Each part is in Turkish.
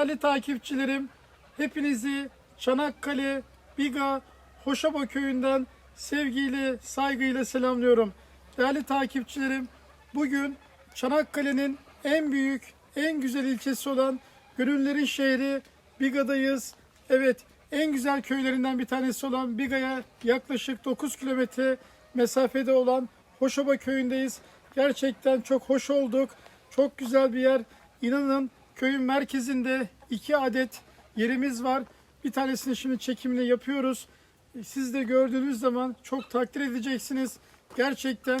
Değerli takipçilerim, hepinizi Çanakkale Biga Hoşaba köyünden sevgiyle, saygıyla selamlıyorum. Değerli takipçilerim, bugün Çanakkale'nin en büyük, en güzel ilçesi olan Gönüllerin şehri Biga'dayız. Evet, en güzel köylerinden bir tanesi olan Biga'ya yaklaşık 9 kilometre mesafede olan Hoşoba köyündeyiz. Gerçekten çok hoş olduk. Çok güzel bir yer. İnanın köyün merkezinde iki adet yerimiz var. Bir tanesini şimdi çekimini yapıyoruz. Siz de gördüğünüz zaman çok takdir edeceksiniz. Gerçekten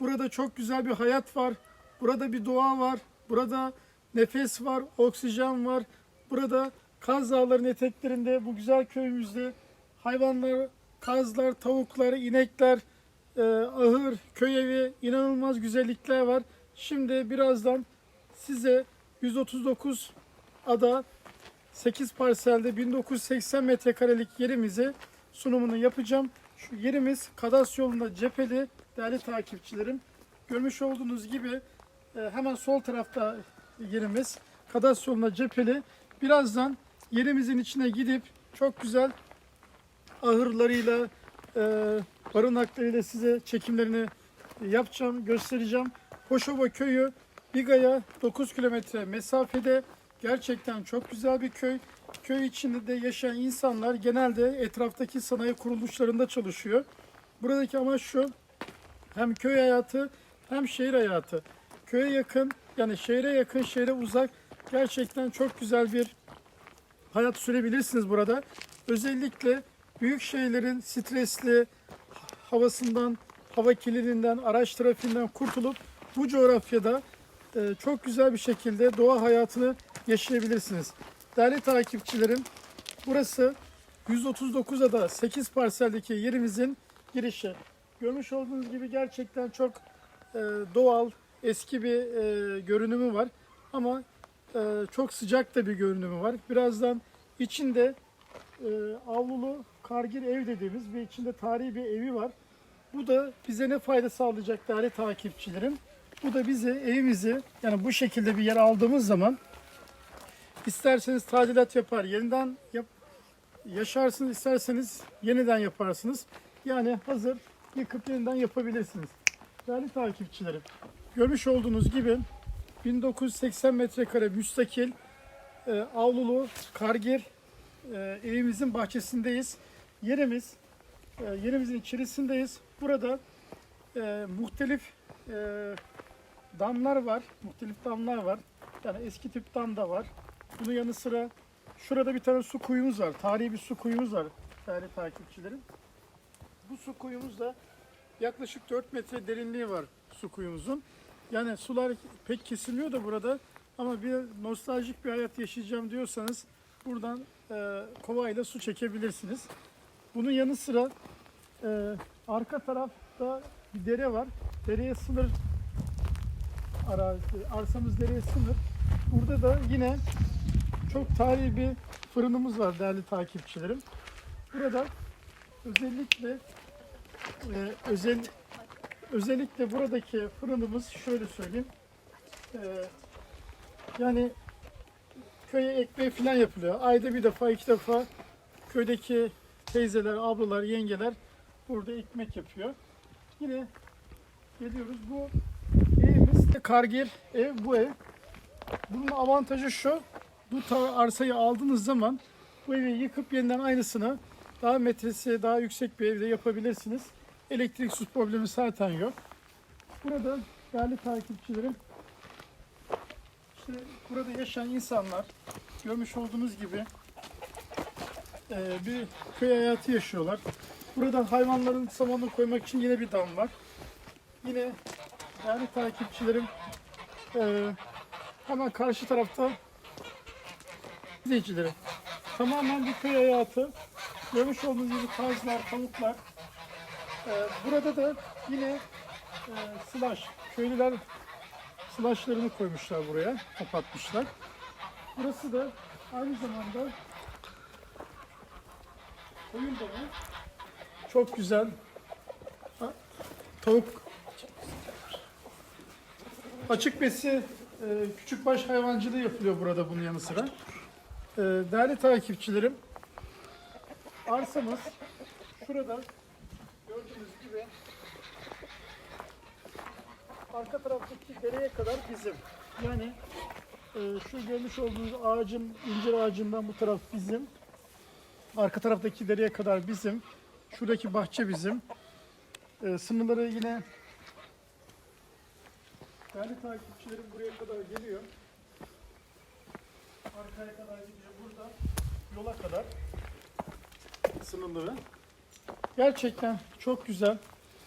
burada çok güzel bir hayat var. Burada bir doğa var. Burada nefes var, oksijen var. Burada Kaz Dağları'nın eteklerinde bu güzel köyümüzde hayvanlar, kazlar, tavuklar, inekler, e, ahır, köy evi inanılmaz güzellikler var. Şimdi birazdan size 139 ada 8 parselde 1980 metrekarelik yerimizi sunumunu yapacağım. Şu yerimiz Kadas yolunda cepheli değerli takipçilerim. Görmüş olduğunuz gibi e, hemen sol tarafta yerimiz Kadas yolunda cepheli. Birazdan yerimizin içine gidip çok güzel ahırlarıyla, e, barınaklarıyla size çekimlerini yapacağım, göstereceğim. Hoşova köyü Biga'ya 9 kilometre mesafede. Gerçekten çok güzel bir köy. Köy içinde de yaşayan insanlar genelde etraftaki sanayi kuruluşlarında çalışıyor. Buradaki amaç şu, hem köy hayatı hem şehir hayatı. Köye yakın, yani şehre yakın, şehre uzak. Gerçekten çok güzel bir hayat sürebilirsiniz burada. Özellikle büyük şehirlerin stresli havasından, hava kirliliğinden, araç trafiğinden kurtulup bu coğrafyada çok güzel bir şekilde doğa hayatını yaşayabilirsiniz. Değerli takipçilerim, burası 139 ada 8 parseldeki yerimizin girişi. Görmüş olduğunuz gibi gerçekten çok e, doğal, eski bir e, görünümü var. Ama e, çok sıcak da bir görünümü var. Birazdan içinde avlulu kargir ev dediğimiz bir içinde tarihi bir evi var. Bu da bize ne fayda sağlayacak değerli takipçilerim? Bu da bize evimizi yani bu şekilde bir yer aldığımız zaman isterseniz tadilat yapar, yeniden yap, yaşarsınız, isterseniz yeniden yaparsınız. Yani hazır yıkıp yeniden yapabilirsiniz. Değerli takipçilerim, görmüş olduğunuz gibi 1980 metrekare müstakil e, avlulu kargir e, evimizin bahçesindeyiz. Yerimiz e, yerimizin içerisindeyiz. Burada e, muhtelif e, damlar var. Muhtelif damlar var. Yani eski tip dam da var. Bunun yanı sıra şurada bir tane su kuyumuz var. Tarihi bir su kuyumuz var değerli takipçilerim. Bu su kuyumuz da yaklaşık 4 metre derinliği var su kuyumuzun. Yani sular pek kesilmiyor da burada ama bir nostaljik bir hayat yaşayacağım diyorsanız buradan e, kovayla su çekebilirsiniz. Bunun yanı sıra e, arka tarafta bir dere var. Dereye sınır arazi, arsamız dereye sınır. Burada da yine çok tarihi bir fırınımız var değerli takipçilerim. Burada özellikle e, özel özellikle buradaki fırınımız şöyle söyleyeyim. E, yani köye ekmeği falan yapılıyor. Ayda bir defa iki defa köydeki teyzeler, ablalar, yengeler burada ekmek yapıyor. Yine geliyoruz bu kargir ev bu ev. Bunun avantajı şu. Bu arsayı aldığınız zaman bu evi yıkıp yeniden aynısını daha metresi daha yüksek bir evde yapabilirsiniz. Elektrik su problemi zaten yok. Burada değerli takipçilerim işte burada yaşayan insanlar görmüş olduğunuz gibi e, bir köy hayatı yaşıyorlar. Burada hayvanların samanını koymak için yine bir dam var. Yine değerli takipçilerim e, hemen karşı tarafta izleyicilerim. Tamamen bir köy hayatı. Görmüş olduğunuz gibi kazlar, tavuklar. E, burada da yine e, slash, köylüler slashlarını koymuşlar buraya, kapatmışlar. Burası da aynı zamanda koyun dolu. Çok güzel. Ha, Tavuk açık besi e, küçük baş hayvancılığı yapılıyor burada bunun yanı sıra. değerli takipçilerim, arsamız şurada gördüğünüz gibi arka taraftaki dereye kadar bizim. Yani e, şu görmüş olduğunuz ağacın, incir ağacından bu taraf bizim. Arka taraftaki dereye kadar bizim. Şuradaki bahçe bizim. E, sınırları yine değerli takipçilerim buraya kadar geliyor. Arkaya kadar gidiyor burada. Yola kadar sınırları. Gerçekten çok güzel.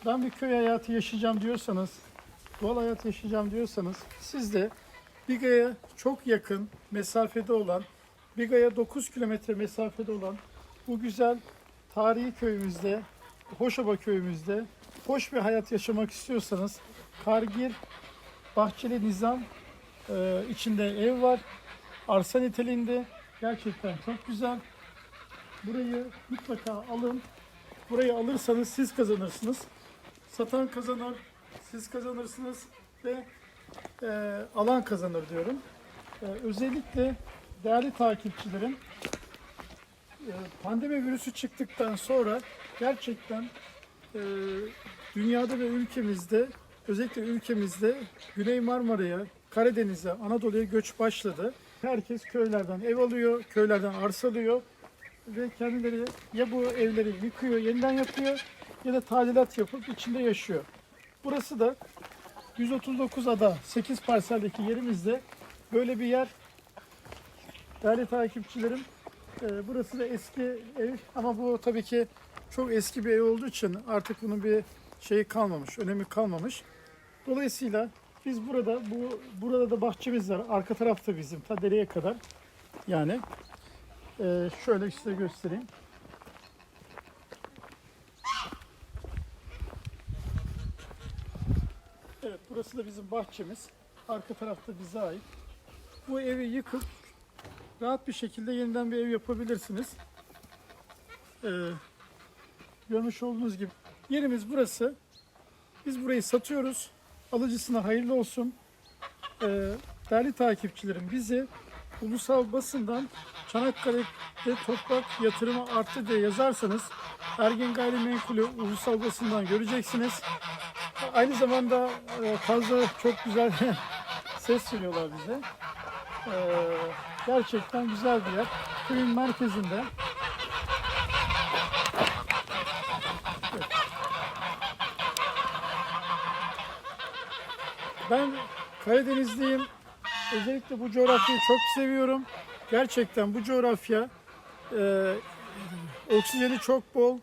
Ben bir köy hayatı yaşayacağım diyorsanız, doğal hayat yaşayacağım diyorsanız siz de Biga'ya çok yakın mesafede olan, Biga'ya 9 kilometre mesafede olan bu güzel tarihi köyümüzde, Hoşaba köyümüzde hoş bir hayat yaşamak istiyorsanız Kargir Bahçeli Nizam e, içinde ev var. Arsa niteliğinde gerçekten çok güzel. Burayı mutlaka alın. Burayı alırsanız siz kazanırsınız. Satan kazanır, siz kazanırsınız ve e, alan kazanır diyorum. E, özellikle değerli takipçilerim e, pandemi virüsü çıktıktan sonra gerçekten e, dünyada ve ülkemizde özellikle ülkemizde Güney Marmara'ya, Karadeniz'e, Anadolu'ya göç başladı. Herkes köylerden ev alıyor, köylerden arsa alıyor ve kendileri ya bu evleri yıkıyor, yeniden yapıyor ya da tadilat yapıp içinde yaşıyor. Burası da 139 ada, 8 parseldeki yerimizde böyle bir yer. Değerli takipçilerim, e, burası da eski ev ama bu tabii ki çok eski bir ev olduğu için artık bunun bir şeyi kalmamış, önemi kalmamış. Dolayısıyla biz burada bu burada da bahçemiz var. Arka tarafta bizim ta dereye kadar. Yani e, şöyle size göstereyim. Evet burası da bizim bahçemiz. Arka tarafta bize ait. Bu evi yıkıp rahat bir şekilde yeniden bir ev yapabilirsiniz. Ee, görmüş olduğunuz gibi yerimiz burası. Biz burayı satıyoruz. Alıcısına hayırlı olsun. Ee, değerli takipçilerim bizi ulusal basından Çanakkale'de toprak yatırımı arttı diye yazarsanız Ergen Gayrimenkulü ulusal basından göreceksiniz. Aynı zamanda e, fazla çok güzel ses veriyorlar bize. Ee, gerçekten güzel bir yer. Köyün merkezinde. Ben Karadenizliyim. Özellikle bu coğrafyayı çok seviyorum. Gerçekten bu coğrafya e, oksijeni çok bol.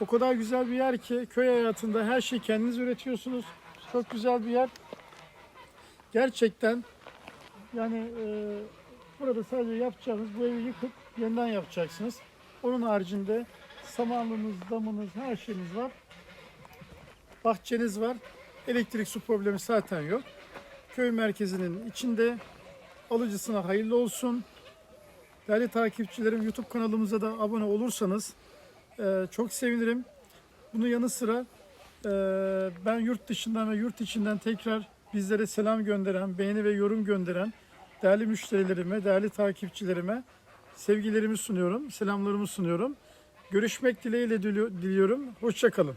O kadar güzel bir yer ki köy hayatında her şeyi kendiniz üretiyorsunuz. Çok güzel bir yer. Gerçekten yani e, burada sadece yapacağınız bu evi yıkıp yeniden yapacaksınız. Onun haricinde samanlığınız, damınız, her şeyiniz var. Bahçeniz var. Elektrik su problemi zaten yok. Köy merkezinin içinde alıcısına hayırlı olsun. Değerli takipçilerim YouTube kanalımıza da abone olursanız e, çok sevinirim. Bunun yanı sıra e, ben yurt dışından ve yurt içinden tekrar bizlere selam gönderen, beğeni ve yorum gönderen değerli müşterilerime, değerli takipçilerime sevgilerimi sunuyorum, selamlarımı sunuyorum. Görüşmek dileğiyle dili- diliyorum. Hoşçakalın.